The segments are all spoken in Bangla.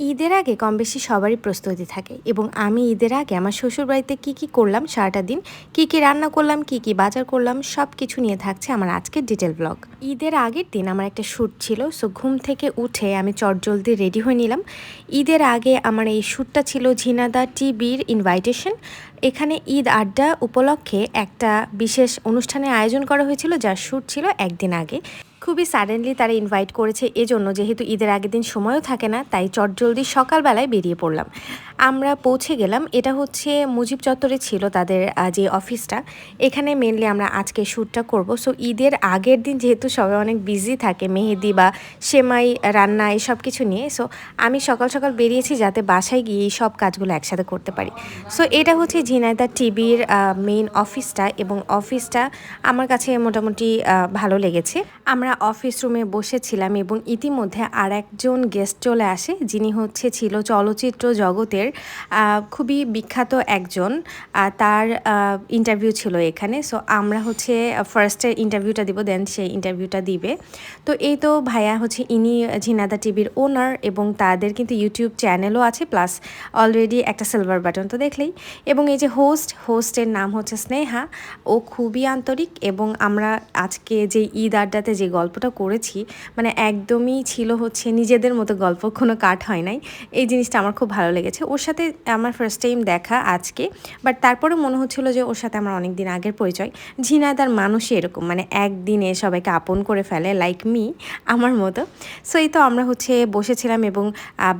ঈদের আগে কম বেশি সবারই প্রস্তুতি থাকে এবং আমি ঈদের আগে আমার শ্বশুরবাড়িতে কী কী করলাম সারাটা দিন, কি কী রান্না করলাম, কি কী বাজার করলাম সব কিছু নিয়ে থাকছে আমার আজকের ডিটেল ব্লগ। ঈদের আগের দিন আমার একটা শ্যুট ছিল, সো ঘুম থেকে উঠে আমি চটজলদি রেডি হয়ে নিলাম। ঈদের আগে আমার এই শ্যুটটা ছিল ঝিনাদা টিভির ইনভাইটেশন। এখানে ঈদ আড্ডা উপলক্ষে একটা বিশেষ অনুষ্ঠানের আয়োজন করা হয়েছিল, যার শ্যুট ছিল একদিন আগে। খুবই সাডেনলি তারা ইনভাইট করেছে, এজন্য যেহেতু ঈদের আগের দিন সময়ও থাকে না, তাই চটজলদি সকালবেলায় বেরিয়ে পড়লাম। আমরা পৌঁছে গেলাম। এটা হচ্ছে মুজিব চত্বরে ছিল তাদের যে অফিসটা। এখানে মেনলি আমরা আজকে শ্যুটটা করব। সো ঈদের আগের দিন যেহেতু সবাই অনেক বিজি থাকে, মেহেদি বা সেমাই, রান্না, এসব কিছু নিয়ে। সো আমি সকাল সকাল বেরিয়েছি যাতে বাসায় গিয়ে সব কাজগুলো একসাথে করতে পারি। সো এটা হচ্ছে ঝিনাইদা টিভির মেইন অফিসটা এবং অফিসটা আমার কাছে মোটামুটি ভালো লেগেছে। আমরা অফিস রুমে বসেছিলাম এবং ইতিমধ্যে আর একজন গেস্ট চলে আসে, যিনি হচ্ছে ছিল চলচ্চিত্র জগতের আহ, খুবই বিখ্যাত একজন তার ইন্টারভিউ ছিল এখানে। সো আমরা হচ্ছে ফার্স্টে ইন্টারভিউটা দিব দেন সেই ইন্টারভিউটা দিবে। তো এই তো ভাইয়া হচ্ছে ইনি ঝিনাদা টিভির ওনার এবং তাদের কিন্তু ইউটিউব চ্যানেলও আছে প্লাস অলরেডি একটা সিলভার বাটন তো দেখলেই। এবং এই যে হোস্ট হোস্টের নাম হচ্ছে স্নেহা। ও খুবই আন্তরিক এবং আমরা আজকে যে ঈদ আড্ডাতে যে গল্পটা করেছি মানে একদমই ছিল হচ্ছে নিজেদের মতো গল্প কোনো কাট হয় নাই। এই জিনিসটা আমার খুব ভালো লেগেছে। ওর সাথে আমার ফার্স্ট টাইম দেখা আজকে বাট তারপরে মনে হচ্ছিল যে ওর সাথে আমার অনেক দিন আগের পরিচয়। ঝিনাইদার মানুষই এরকম মানে একদিনে সবাইকে আপন করে ফেলে লাইক মি আমার মতো। সো এই তো আমরা হচ্ছে বসেছিলাম এবং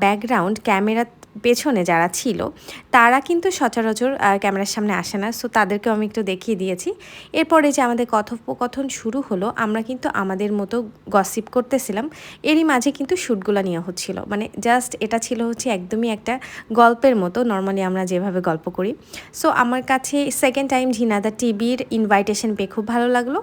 ব্যাকগ্রাউন্ড ক্যামেরা পেছনে যারা ছিল, তারা কিন্তু সচরাচর ক্যামেরার সামনে আসে না। সো তাদেরকেও আমি একটু দেখিয়ে দিয়েছি। এরপরে যে আমাদের কথোপকথন শুরু হলো, আমরা কিন্তু আমাদের মতো গসিপ করতেছিলাম। এরই মাঝে কিন্তু শ্যুটগুলো নেওয়া হচ্ছিল। মানে জাস্ট এটা ছিল হচ্ছে একদমই একটা গল্পের মতো। নর্মালি আমরা যেভাবে গল্প করি। সো আমার কাছে সেকেন্ড টাইম ঝিনাদা টিভির ইনভাইটেশন পেয়ে খুব ভালো লাগল।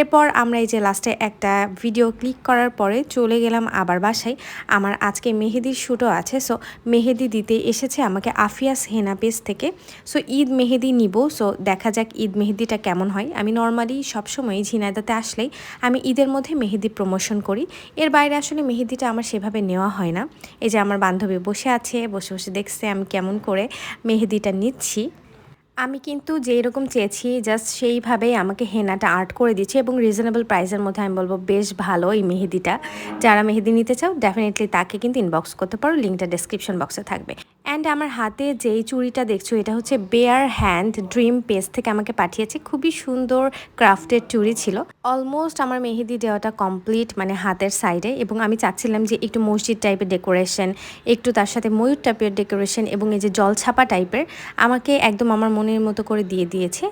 এরপর আমরা এই যে লাস্টে একটা ভিডিও ক্লিক করার পরে চলে গেলাম আবার বাসায়। আমার আজকে মেহেদির শ্যুটও আছে। সো মেহেদি দিতে এসেছে আমাকে আফিয়াস হেনা পেজ থেকে। সো ঈদ মেহেদি নিব। সো দেখা যাক ঈদ মেহেদিটা কেমন হয়। আমি নর্মালি সবসময় ঝিনাইদাতে আসলেই আমি ঈদের মধ্যে মেহেদি প্রমোশন করি। এর বাইরে আসলে মেহেদিটা আমার সেভাবে নেওয়া হয় না। এই যে আমার বান্ধবী বসে আছে, বসে বসে দেখছে আমি কেমন করে মেহেদিটা নিচ্ছি। আমি কিন্তু যেই রকম চেয়েছি জাস্ট সেইভাবেই আমাকে হেনাটা আর্ট করে দিচ্ছে এবং রিজনেবল প্রাইসের মধ্যে আমি বলব বেশ ভালো এই মেহেদিটা। যারা মেহেদি নিতে চাও ডেফিনেটলি তাকে কিন্তু ইনবক্স করতে পারো লিঙ্কটা ডেসক্রিপশন বক্সে থাকবে। অ্যান্ড আমার হাতে যেই চুড়িটা দেখছ, এটা হচ্ছে বেয়ার হ্যান্ড ড্রিম পেজ থেকে আমাকে পাঠিয়েছে। খুবই সুন্দর ক্রাফটের চুড়ি ছিল। অলমোস্ট আমার মেহেদি দেওয়াটা কমপ্লিট মানে হাতের সাইডে এবং আমি চাচ্ছিলাম যে একটু মসজিদ টাইপের ডেকোরেশন একটু তার সাথে ময়ূর টাইপের ডেকোরেশন এবং এই যে জলছাপা টাইপের আমাকে একদম আমার মনের মতো করে দিয়ে দিয়েছে।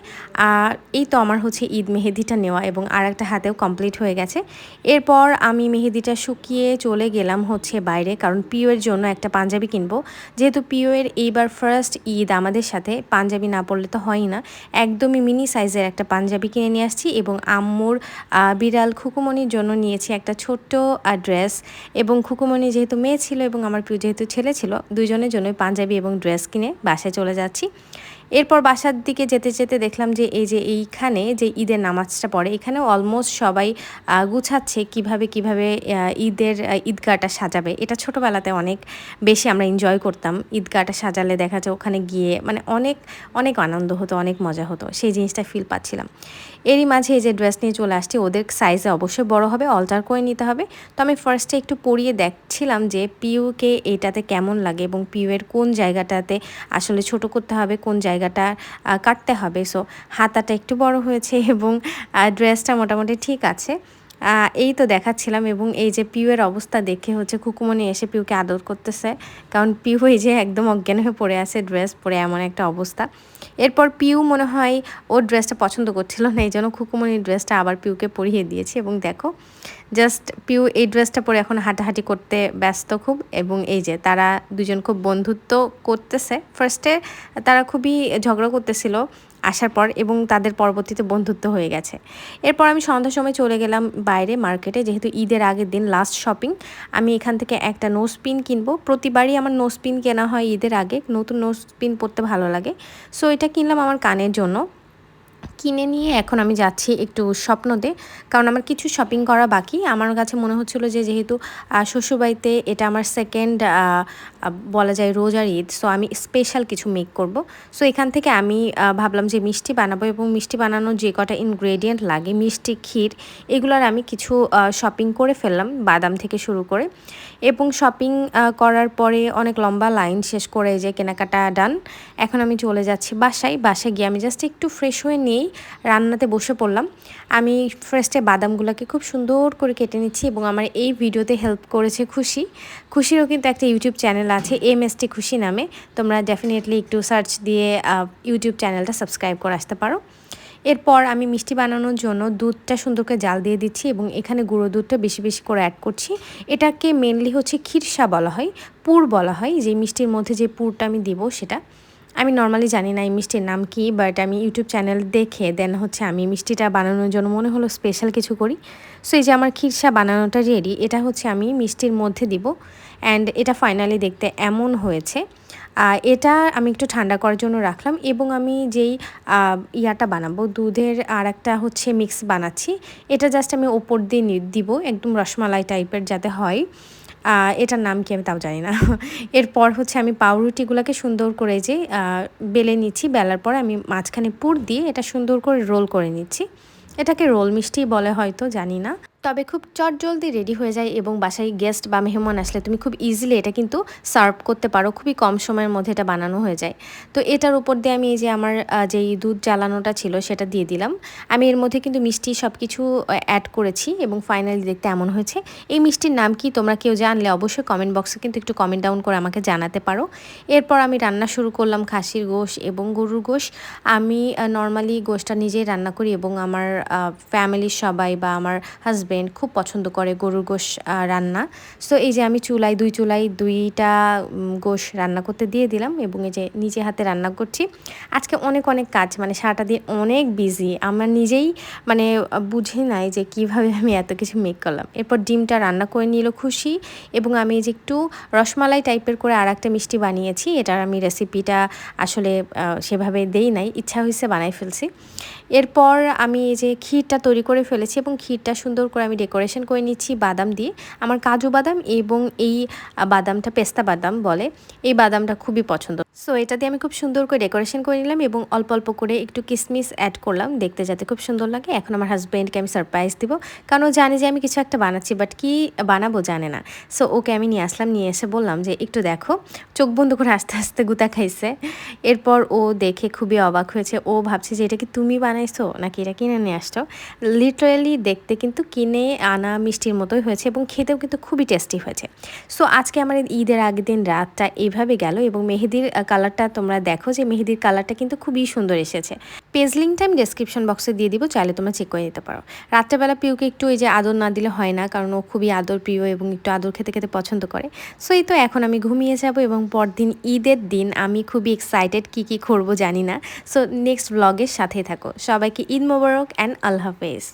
আর এই তো আমার হচ্ছে ঈদ মেহেদিটা নেওয়া এবং আর একটা হাতেও কমপ্লিট হয়ে গেছে। এরপর আমি মেহেদিটা শুকিয়ে চলে গেলাম হচ্ছে বাইরে কারণ পিওয়ের জন্য একটা পাঞ্জাবি কিনবো। যেহেতু পিওয়ের এইবার ফার্স্ট ঈদ আমাদের সাথে, পাঞ্জাবি না পড়লে তো হয়ই না। একদমই মিনি সাইজের একটা পাঞ্জাবি কিনে নিয়ে আসছি এবং আম্মুর বিড়াল খুকুমনির জন্য নিয়েছি একটা ছোট্ট ড্রেস এবং খুকুমনি যেহেতু মেয়ে ছিল এবং আমার প্রিয় যেহেতু ছেলে ছিল দুজনের জন্যই পাঞ্জাবি এবং ড্রেস কিনে বাসায় চলে যাচ্ছি। এরপর বাসার দিকে যেতে যেতে দেখলাম যে এই যে এইখানে যে ঈদের নামাজটা পড়ে, এখানেও অলমোস্ট সবাই গুছাচ্ছে কীভাবে কীভাবে ঈদের ঈদগাহটা সাজাবে। এটা ছোটোবেলাতে অনেক বেশি আমরা এনজয় করতাম। ঈদগাহটা সাজালে দেখা যায় ওখানে গিয়ে মানে অনেক অনেক আনন্দ হতো, অনেক মজা হতো। সেই জিনিসটা ফিল পাচ্ছিলাম। এরই মাঝে এই যে ড্রেস নিয়ে চলে আসছি, ওদের সাইজে অবশ্যই বড় হবে অল্টার করে নিতে হবে। তো আমি ফার্স্টে একটু পরিয়ে দেখছিলাম যে পিউকে এটাতে কেমন লাগে এবং পিউয়ের কোন জায়গাটাতে আসলে ছোট করতে হবে, কোন জায়গাটা কাটতে হবে। সো হাতাটা একটু বড় হয়েছে এবং ড্রেসটা মোটামুটি ঠিক আছে। এই তো দেখাচ্ছিলাম এবং এই যে পিউয়ের অবস্থা দেখে হচ্ছে কুকুমনি এসে পিউকে আদর করতেছে। কারণ পিউ এই যে একদম অজ্ঞান হয়ে পড়ে আছে ড্রেস পরে এমন একটা অবস্থা। এরপর পিউ মনে হয় ওর ড্রেসটা পছন্দ করছিল না, এই জন্য খুকুমনির ড্রেসটা আবার পিউকে পরিয়ে দিয়েছে। এবং দেখো জাস্ট পিউ এই ড্রেসটা পরে এখন হাঁটাহাঁটি করতে ব্যস্ত খুব এবং এই যে তারা দুজন খুব বন্ধুত্ব করতেছে। ফার্স্টে তারা খুবই ঝগড়া করতেছিল আসার পর এবং তাদের পরবর্তীতে বন্ধুত্ব হয়ে গেছে। এরপর আমি সন্ধ্যার সময় চলে গেলাম বাইরে মার্কেটে, যেহেতু ঈদের আগের দিন লাস্ট শপিং আমি এখান থেকে একটা নোজ পিন কিনবো। প্রতিবারই আমার নোজ পিন কেনা হয় ঈদের আগে, নতুন নোজ পিন পরতে ভালো লাগে। সো এটা কিনলাম আমার কানের জন্য। কিনে নিয়ে এখন আমি যাচ্ছি একটু স্বপ্নতে। কারণ আমার কিছু শপিং করা বাকি। আমার কাছে মনে হচ্ছিল যে যেহেতু শ্বশুরবাড়িতে এটা আমার সেকেন্ড বলা যায় রোজার ঈদ সো আমি স্পেশাল কিছু মেক করব। সো এখান থেকে আমি ভাবলাম যে মিষ্টি বানাবো এবং মিষ্টি বানানোর যে কটা ইনগ্রেডিয়েন্ট লাগে, মিষ্টি, ক্ষীর, এগুলোর আমি কিছু শপিং করে ফেললাম, বাদাম থেকে শুরু করে। এবং শপিং করার পরে অনেক লম্বা লাইন শেষ করে যে কেনাকাটা ডান এখন আমি চলে যাচ্ছি বাসায়। বাসায় গিয়ে আমি জাস্ট একটু ফ্রেশ হয়ে নিয়েই রান্নাতে বসে পড়লাম। আমি ফার্স্টে বাদামগুলোকে খুব সুন্দর করে কেটে নিচ্ছি এবং আমার এই ভিডিওতে হেল্প করেছে খুশি। খুশিরও কিন্তু একটা ইউটিউব চ্যানেল আছে এম এস টি খুশি নামে। তোমরা ডেফিনেটলি একটু সার্চ দিয়ে ইউটিউব চ্যানেলটা সাবস্ক্রাইব করে আসতে পারো। এরপর আমি মিষ্টি বানানোর জন্য দুধটা সুন্দর করে জাল দিয়ে দিচ্ছি এবং এখানে গুঁড়ো দুধটা বেশি বেশি করে অ্যাড করছি। এটাকে মেনলি হচ্ছে ক্ষীরসা বলা হয়, পুর বলা হয়, যে মিষ্টির মধ্যে যে পুরটা আমি দিব সেটা। আমি নর্মালি জানি না এই মিষ্টির নাম কি বাট আমি ইউটিউব চ্যানেল দেখে দেন হচ্ছে আমি মিষ্টিটা বানানোর জন্য মনে হলো স্পেশাল কিছু করি। সো এই যে আমার ক্ষীরসা বানানোটা রেডি এটা হচ্ছে আমি মিষ্টির মধ্যে দিব। অ্যান্ড এটা ফাইনালি দেখতে এমন হয়েছে এটা আমি একটু ঠান্ডা করার জন্য রাখলাম এবং আমি যেই ইয়াটা বানাবো, দুধের আর একটা হচ্ছে মিক্স বানাচ্ছি। এটা জাস্ট আমি ওপর দিয়ে দিব, একদম রসমালাই টাইপের যাতে হয়। এটার নাম কি আমি তাও জানি না। এরপর হচ্ছে আমি পাউরুটিগুলোকে সুন্দর করে যে বেলে নিচ্ছি, বেলার পর আমি মাঝখানে পুর দিয়ে এটা সুন্দর করে রোল করে নিচ্ছি। এটাকে রোল মিষ্টি বলে হয়তো, জানি না। তবে খুব চট জলদি রেডি হয়ে যায় এবং বাসায় গেস্ট বা মেহমান আসলে তুমি খুব ইজিলি এটা কিন্তু সার্ভ করতে পারো। খুবই কম সময়ের মধ্যে এটা বানানো হয়ে যায়। তো এটার উপর দিয়ে আমি এই যে আমার যেই দুধ জ্বালানোটা ছিল সেটা দিয়ে দিলাম। আমি এর মধ্যে কিন্তু মিষ্টি সব কিছু অ্যাড করেছি এবং ফাইনালি দেখতে এমন হয়েছে। এই মিষ্টির নাম কি তোমরা কেউ জানলে অবশ্যই কমেন্ট বক্সে কিন্তু একটু কমেন্ট ডাউন করে আমাকে জানাতে পারো। এরপর আমি রান্না শুরু করলাম খাসির গোশ এবং গরুর গোশ। আমি নর্মালি গোশটা নিজেই রান্না করি এবং আমার ফ্যামিলির সবাই বা আমার হাজব্যান্ড হাজব্যান্ড খুব পছন্দ করে গরুর গোশ রান্না। সো এই যে আমি চুলাই, দুই চুলাই, দুইটা গোশ রান্না করতে দিয়ে দিলাম এবং এই যে নিজে হাতে রান্না করছি। আজকে অনেক অনেক কাজ মানে সারাটা দিন অনেক বিজি আমার নিজেই মানে বুঝি নাই যে কীভাবে আমি এত কিছু মেক করলাম। এরপর ডিমটা রান্না করে নিল খুশি এবং আমি যে একটু রসমালাই টাইপের করে আর একটা মিষ্টি বানিয়েছি। এটার আমি রেসিপিটা আসলে সেভাবে দেই নাই। ইচ্ছা হয়েছে বানাই ফেলছি। এরপর আমি এই যে ক্ষীরটা তৈরি করে ফেলেছি এবং ক্ষীরটা সুন্দর করে আমি ডেকোরেশন করে নিচ্ছি বাদাম দিয়ে। আমার কাজু বাদাম এবং এই বাদামটা, পেস্তা বাদাম বলে, এই বাদামটা খুবই পছন্দ। সো এটা দিয়ে আমি খুব সুন্দর করে ডেকোরেশন করে নিলাম এবং অল্প অল্প করে একটু কিসমিস অ্যাড করলাম। দেখতে যাতে খুব সুন্দর লাগে। এখন আমার হাজব্যান্ডকে আমি সারপ্রাইজ দিব। কারণ ও জানে যে আমি কিছু একটা বানাচ্ছি বাট কি বানাবো জানে না। সো ওকে আমি নিয়ে আসলাম, নিয়ে এসে বললাম যে, একটু দেখো। চোখ বন্ধ করে আস্তে আস্তে গুতা খাইছে। এরপর ও দেখে খুবই অবাক হয়েছে। ও ভাবছে যে, এটা কি তুমি বানাইছো? নাকি এটা কিনে নিয়ে আসছো? লিটারেলি দেখতে কিন্তু কিনে আনা মিষ্টির মতোই হয়েছে এবং খেতেও কিন্তু খুবই টেস্টি হয়েছে। সো আজকে আমার ঈদের আগের দিন রাতটা এইভাবে গেল এবং মেহেদির কালারটা তোমরা দেখো যে মেহেদির কালারটা কিন্তু খুবই সুন্দর এসেছে। পেজ লিঙ্কটা আমি ডেসক্রিপশন বক্সে দিয়ে দিব, চাইলে তোমরা চেক করে নিতে পারো। রাত্রেবেলা পিউকে একটু এই যে আদর না দিলে হয় না, কারণ ও খুবই আদর প্রিয় এবং একটু আদর খেতে খেতে পছন্দ করে। সো এই তো এখন আমি ঘুমিয়ে যাব এবং পরদিন ঈদের দিন আমি খুবই এক্সাইটেড কি কি করব জানি না। সো নেক্সট ব্লগের সাথেই থাকো। সবাইকে ঈদ মোবারক অ্যান্ড আল্লাহ হাফেজ।